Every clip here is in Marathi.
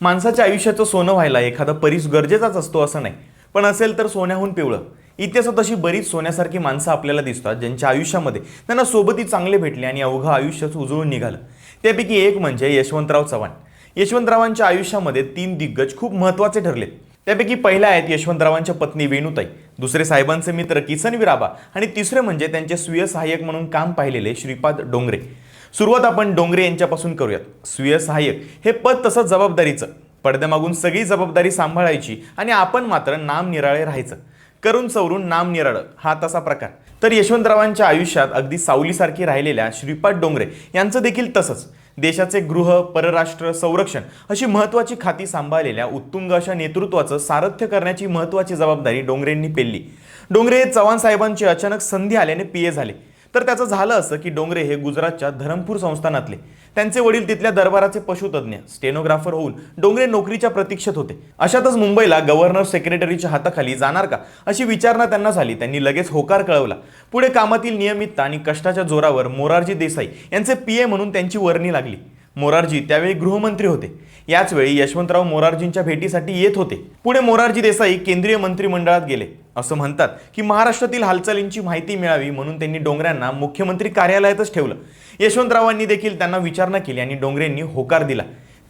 माणसाच्या आयुष्याचं सोनं व्हायला एखादा परीस गरजेचाच असतो असं नाही. पण असेल तर सोन्याहून पिवळं. इतिहासात अशी बरीच सोन्यासारखी माणसं आपल्याला दिसतात ज्यांच्या आयुष्यामध्ये त्यांना सोबती चांगले भेटले आणि अवघं आयुष्यच उजळून निघालं. त्यापैकी एक म्हणजे यशवंतराव चव्हाण. यशवंतरावांच्या आयुष्यामध्ये तीन दिग्गज खूप महत्त्वाचे ठरले. त्यापैकी पहिल्या आहेत यशवंतरावांच्या पत्नी वेणुताई दुसरे साहेबांचे मित्र किसन विराबा आणि तिसरे म्हणजे त्यांचे स्वीय सहाय्यक म्हणून काम पाहिलेले श्रीपाद डोंगरे. सुरुवात आपण डोंगरे यांच्यापासून करूयात. स्वीय सहाय्यक हे पद तसंच जबाबदारीचं. पडद्यामागून सगळी जबाबदारी सांभाळायची आणि आपण मात्र नाम निराळे राहायचं. करून सवरून नाम निराळं हा तसा प्रकार. तर यशवंतरावांच्या आयुष्यात अगदी सावलीसारखी राहिलेल्या श्रीपाद डोंगरे यांचं देखील तसंच. देशाचे गृह परराष्ट्र संरक्षण अशी महत्त्वाची खाती सांभाळलेल्या उत्तुंग अशा नेतृत्वाचं सारथ्य करण्याची महत्त्वाची जबाबदारी डोंगरेंनी पेलली. डोंगरे हे चव्हाण साहेबांची अचानक संधी आल्याने पीए झाले. तर त्याचं झालं असं की डोंगरे हे गुजरातच्या धरमपूर संस्थानातले. त्यांचे वडील तिथल्या दरबाराचे पशुतज्ञ स्टेनोग्राफर होऊन डोंगरे नोकरीच्या प्रतीक्षेत होते. अशातच मुंबईला गव्हर्नर सेक्रेटरीच्या हाताखाली जाणार का? अशी विचारणा त्यांना झाली. त्यांनी लगेच होकार कळवला. पुढे कामातील नियमितता आणि कष्टाच्या जोरावर मोरारजी देसाई यांचे पीए म्हणून त्यांची वर्णी लागली. मोरारजी त्यावेळी गृहमंत्री होते. याचवेळी यशवंतराव मोरारजींच्या भेटीसाठी येत होते. पुढे मोरारजी देसाई केंद्रीय मंत्रिमंडळात गेले. असं म्हणतात की महाराष्ट्रातील हालचालींची माहिती मिळावी म्हणून त्यांनी डोंगऱ्यांना मुख्यमंत्री कार्यालयातच ठेवलं. यशवंतरावांनी देखील त्यांना विचारणा केली आणि डोंगरेंनी होकार दिला.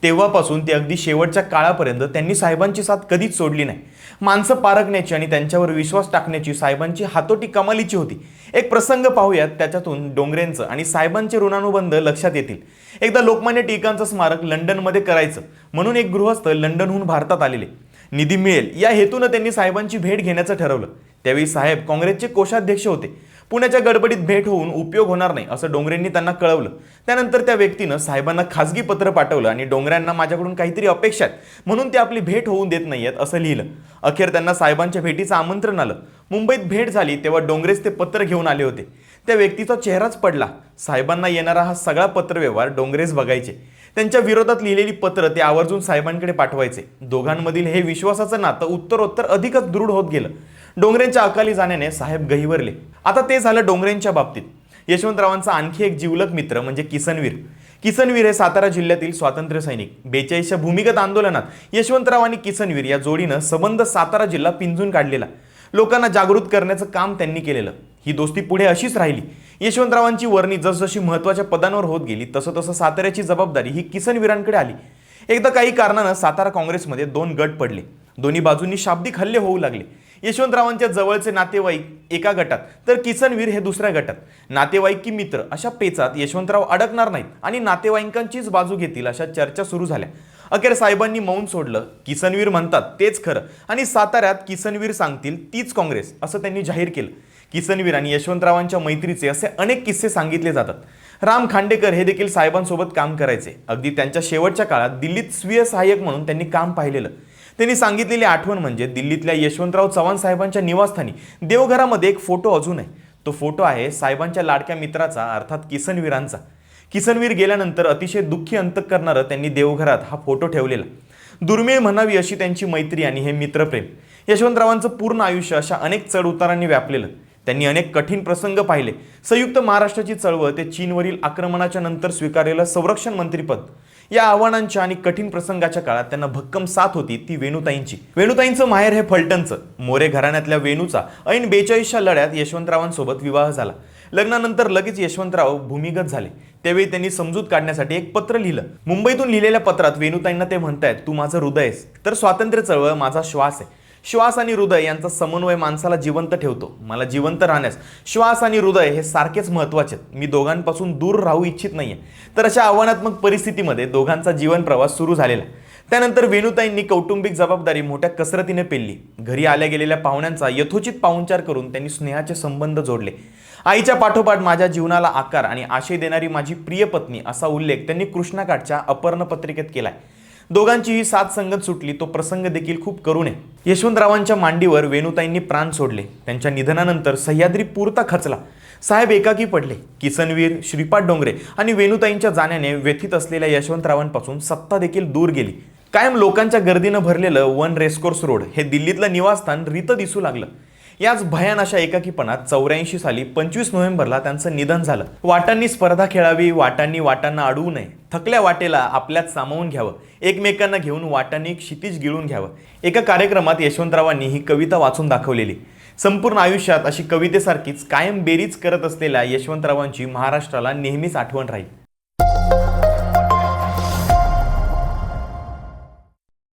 तेव्हापासून ते अगदी शेवटच्या काळापर्यंत त्यांनी साहेबांची साथ कधीच सोडली नाही. माणसं पारखण्याची आणि त्यांच्यावर विश्वास टाकण्याची साहेबांची हातोटी कमालीची होती. एक प्रसंग पाहूयात त्याच्यातून डोंगरेंचं आणि साहेबांचे ऋणानुबंध लक्षात येतील. एकदा लोकमान्य टिळकांचं स्मारक लंडनमध्ये करायचं म्हणून एक गृहस्थ लंडनहून भारतात आलेले. निधी मिळेल. या हेतूनं त्यांनी साहेबांची भेट घेण्याचं ठरवलं. त्यावेळी साहेब काँग्रेसचे कोषाध्यक्ष होते. पुण्याच्या गडबडीत भेट होऊन उपयोग होणार नाही असं डोंगरेंनी त्यांना कळवलं. त्यानंतर त्या व्यक्तीनं साहेबांना खासगी पत्र पाठवलं आणि डोंगऱ्यांना माझ्याकडून काहीतरी अपेक्षा आहेत म्हणून ते आपली भेट होऊन देत नाहीयेत असं लिहिलं. अखेर त्यांना साहेबांच्या भेटीचं आमंत्रण आलं. मुंबईत भेट झाली तेव्हा डोंगरेच ते पत्र घेऊन आले होते. त्या व्यक्तीचा चेहराच पडला. साहेबांना येणारा हा सगळा पत्रव्यवहार डोंगरेच बघायचे. त्यांच्या विरोधात लिहिलेली पत्र ते आवर्जून साहेबांकडे पाठवायचे. दोघांमधील हे विश्वासाचं नातं उत्तरोत्तर अधिकच दृढ होत गेलं. डोंगरेंच्या अकाली जाण्याने साहेब गहिवरले. आता ते झालं डोंगरेंच्या बाबतीत. यशवंतरावांचा आणखी एक जीवलक मित्र म्हणजे किसनवीर. किसनवीर हे सातारा जिल्ह्यातील स्वातंत्र्य सैनिक. बेचाळीसच्या भूमिगत आंदोलनात यशवंतराव आणि किसनवीर या जोडीनं सबंध सातारा जिल्हा पिंजून काढलेला. लोकांना जागृत करण्याचं काम त्यांनी केलेलं. ही दोस्ती पुढे अशीच राहिली. यशवंतरावांची वर्णी जसजशी महत्त्वाच्या पदांवर होत गेली तसं तसं साताऱ्याची जबाबदारी ही किसनवीरांकडे आली. एकदा काही कारणानं सातारा काँग्रेसमध्ये दोन गट पडले. दोन्ही बाजूंनी शाब्दिक हल्ले होऊ लागले. यशवंतरावांच्या जवळचे नातेवाईक एका गटात तर किसनवीर हे दुसऱ्या गटात. नातेवाईक की मित्र अशा पेचात यशवंतराव अडकणार नाहीत आणि नातेवाईकांचीच बाजू घेतील अशा चर्चा सुरू झाल्या. अखेर साहेबांनी मौन सोडलं. किसनवीर म्हणतात तेच खरं. आणि साताऱ्यात किसनवीर सांगतील तीच काँग्रेस असं त्यांनी जाहीर केलं. किसनवीर आणि यशवंतरावांच्या मैत्रीचे असे अनेक किस्से सांगितले जातात. राम खांडेकर हे देखील साहेबांसोबत काम करायचे. अगदी त्यांच्या शेवटच्या काळात दिल्लीत स्वीय सहाय्यक म्हणून त्यांनी काम पाहिलेलं. त्यांनी सांगितलेली आठवण म्हणजे दिल्लीतल्या यशवंतराव चव्हाण साहेबांच्या निवासस्थानी देवघरामध्ये एक फोटो अजून आहे. तो फोटो आहे साहेबांच्या लाडक्या मित्राचा अर्थात किसनवीरांचा. किसनवीर गेल्यानंतर अतिशय दुःखी अंत करणारं त्यांनी देवघरात हा फोटो ठेवलेला. दुर्मिळ म्हणावी अशी त्यांची मैत्री आणि हे मित्रप्रेम. यशवंतरावांचं पूर्ण आयुष्य अशा अनेक चढ उतारांनी व्यापलेलं. त्यांनी अनेक कठीण प्रसंग पाहिले. संयुक्त महाराष्ट्राची चळवळ ते चीनवरील आक्रमणाच्या नंतर स्वीकारलेलं संरक्षण मंत्रीपद. या आव्हानांच्या आणि कठीण प्रसंगाच्या काळात त्यांना भक्कम साथ होती ती वेणुताईंची. वेणुताईंचं माहेर हे फलटणचं. मोरे घराण्यातल्या वेणूचा ऐन बेचाळीसच्या लढ्यात यशवंतरावांसोबत विवाह झाला. लग्नानंतर लगेच यशवंतराव भूमिगत झाले. त्यावेळी त्यांनी समजूत काढण्यासाठी एक पत्र लिहिलं. मुंबईतून लिहिलेल्या पत्रात वेणुताईंना ते म्हणतायत तू माझं हृदय आहेस. तर स्वातंत्र्य चळवळ माझा श्वास आहे. श्वास आणि हृदय यांचा समन्वय माणसाला जिवंत ठेवतो. मला जिवंत राहण्यास. श्वास आणि हृदय हे सारखेच महत्त्वाचे आहेत. मी दोघांपासून दूर राहू इच्छित नाहीये. तर अशा आव्हानात्मक परिस्थितीमध्ये दोघांचा जीवन प्रवास सुरू झालेला त्यानंतर वेणुताईंनी कौटुंबिक जबाबदारी मोठ्या कसरतीने पेलली. घरी आल्या गेलेल्या पाहुण्यांचा यथोचित पाहुणचार करून त्यांनी स्नेहाचे संबंध जोडले. आईच्या पाठोपाठ माझ्या जीवनाला आकार आणि आशय देणारी माझी प्रिय पत्नी असा उल्लेख त्यांनी कृष्णाकाठच्या अपर्ण पत्रिकेत केलाय. दोघांची ही साथ संगत सुटली तो प्रसंग देखील खूप करू नये यशवंतरावांच्या मांडीवर वेणुताईंनी प्राण सोडले. त्यांच्या निधनानंतर सह्याद्री पुरता खचला. साहेब एकाकी पडले. किसनवीर श्रीपाद डोंगरे आणि वेणुताईंच्या जाण्याने व्यथित असलेल्या यशवंतरावांपासून सत्ता देखील दूर गेली. कायम लोकांच्या गर्दीनं भरलेलं वन रेसकोर्स रोड हे दिल्लीतलं निवासस्थान रित दिसू लागलं. याच भयान अशा एकाकीपणात चौऱ्याऐंशी साली पंचवीस नोव्हेंबरला त्यांचं निधन झालं. वाटांनी स्पर्धा खेळावी वाटांनी वाटांना अडवू नये. थकल्या वाटेला आपल्यात सामावून घ्यावं. एकमेकांना घेऊन वाटांनी क्षितिज गिळून घ्यावं. एका कार्यक्रमात यशवंतरावांनी ही कविता वाचून दाखवलेली. संपूर्ण आयुष्यात अशी कवितेसारखीच कायम बेरीज करत असलेल्या यशवंतरावांची महाराष्ट्राला नेहमीच आठवण राहील.